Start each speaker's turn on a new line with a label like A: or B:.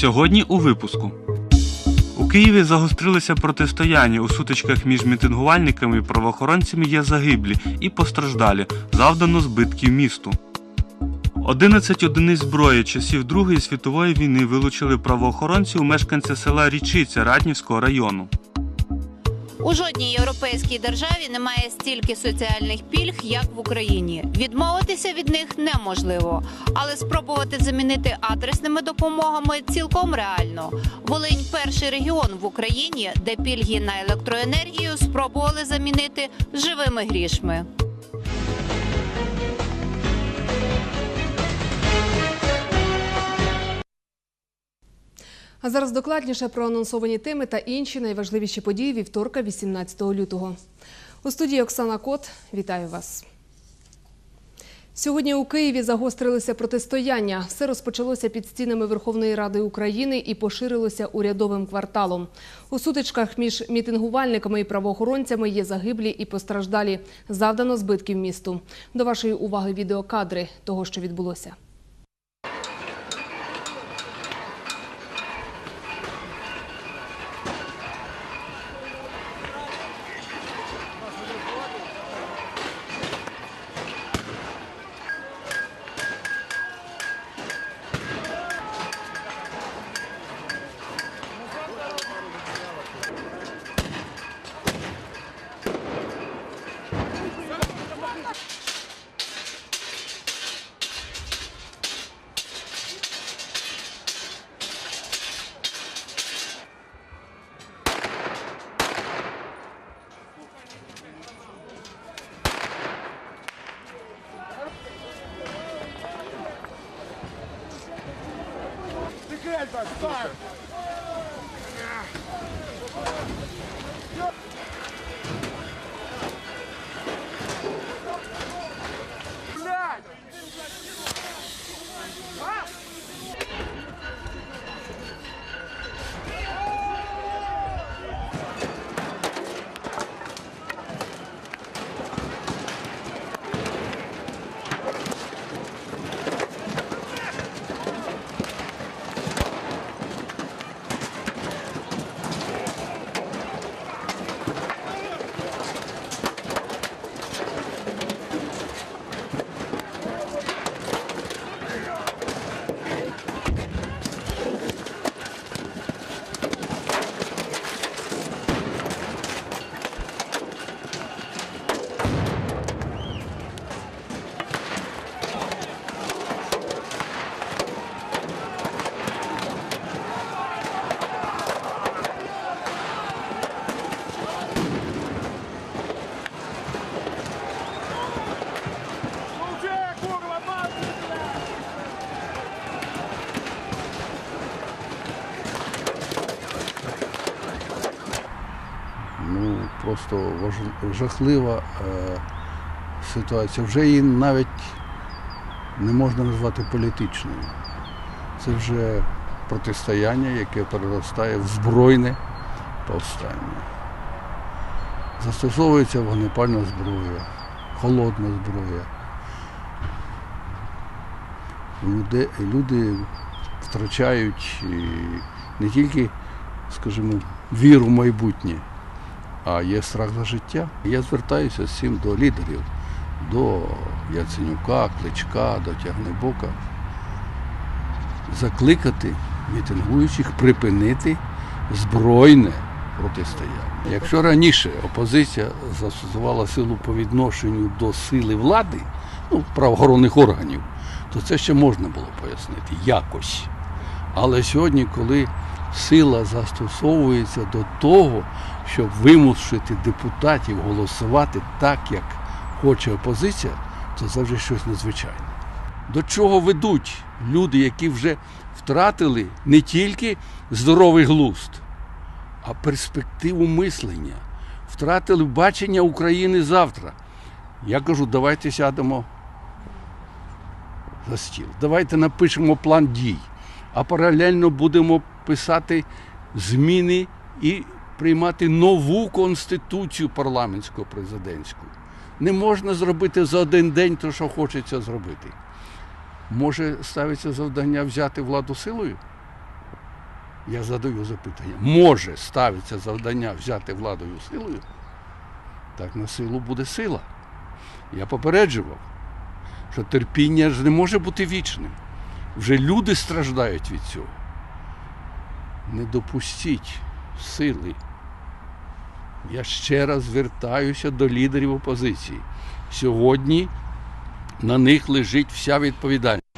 A: Сьогодні у випуску. У Києві загострилися протистояння у сутичках між мітингувальниками і правоохоронцями є загиблі і постраждалі, завдано збитків місту. 11 одиниць зброї часів Другої світової війни вилучили правоохоронці у мешканця села Річиця Раднівського району.
B: У жодній європейській державі немає стільки соціальних пільг, як в Україні. Відмовитися від них неможливо, але спробувати замінити адресними допомогами цілком реально. Волинь перший регіон в Україні, де пільги на електроенергію спробували замінити живими грішми.
C: А зараз докладніше про анонсовані теми та інші найважливіші події вівторка, 18 лютого. У студії Оксана Кот. Вітаю вас. Сьогодні у Києві загострилися протистояння. Все розпочалося під стінами Верховної Ради України і поширилося урядовим кварталом. У сутичках між мітингувальниками і правоохоронцями є загиблі і постраждалі. Завдано збитків місту. До вашої уваги відеокадри того, що відбулося. Fire!
D: Ну, просто жахлива е, ситуація. Вже її навіть не можна назвати політичною. Це вже протистояння, яке переростає в збройне повстання. Застосовується вогнепальна зброя, холодна зброя. Люди, люди втрачають і не тільки, скажімо, віру в майбутнє, а є страх за життя. Я звертаюся цим до лідерів, до Яценюка, Кличка, до Тягнебока. Закликати мітингуючих припинити збройне протистояння. Якщо раніше опозиція застосувала силу по відношенню до сили влади, ну, правоохоронних органів, то це ще можна було пояснити якось. Але сьогодні, коли сила застосовується до того, щоб вимусити депутатів голосувати так, як хоче опозиція, це вже щось надзвичайне. До чого ведуть люди, які вже втратили не тільки здоровий глузд, а перспективу мислення, втратили бачення України завтра. Я кажу, давайте сядемо за стіл. Давайте напишемо план дій, а паралельно будемо писати зміни і приймати нову конституцію парламентсько президентську. Не можна зробити за один день те, що хочеться зробити. Може ставиться завдання взяти владу силою? Я задаю запитання. Може ставиться завдання взяти владою силою? Так на силу буде сила. Я попереджував, що терпіння ж не може бути вічним. Вже люди страждають від цього. Не допустіть сили. Я ще раз звертаюся до лідерів опозиції. Сьогодні на них лежить вся відповідальність.